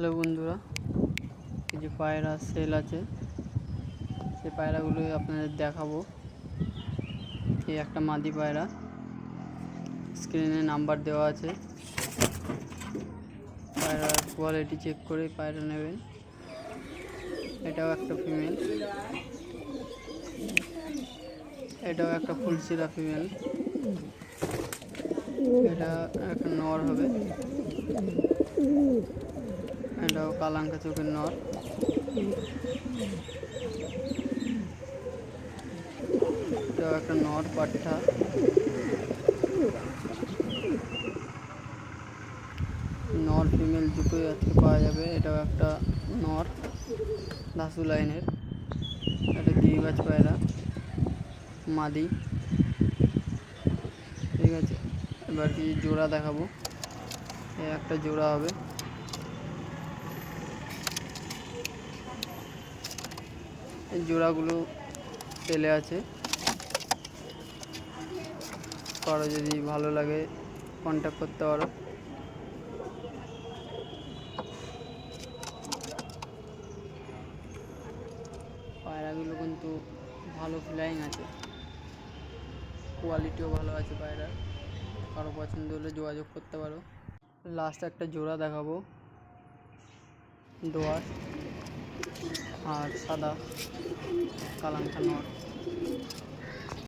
Hello বন্ধুরা কিছু পায়রা সেল আছে, সেই পায়রাগুলোই আপনাদের দেখাবো। এই একটা মাদি পায়রা স্ক্রিনে নাম্বার দেওয়া আছে। পায়রার কোয়ালিটি চেক করে পায়রা নেবেন। এটাও একটা ফিমেল এটাও একটা ফুলসিরা ফিমেল এটা একটা নর হবে। এটাও কালাঙ্কা চোখের নর এটাও একটা নর পাঠা নর, ফিমেল দুটোই আজকে পাওয়া যাবে। এটাও একটা নর, ধাসু লাইনের। একটা গিরিবাজ পায়রা, মাদি। ঠিক আছে, এবার কি জোড়া দেখাবো? একটা জোড়া হবে। জোড়াগুলো তেলে আছে। কারও যদি ভালো লাগে কন্ট্যাক্ট করতে পারো। পায়রাগুলো কিন্তু ভালো ফ্লাইং আছে। কোয়ালিটিও ভালো আছে পায়রার কারও পছন্দ হলে যোগাযোগ করতে পারো। লাস্ট একটা জোড়া দেখাবো। দোয়ার। আর সাদা কালাঙ্কা নর।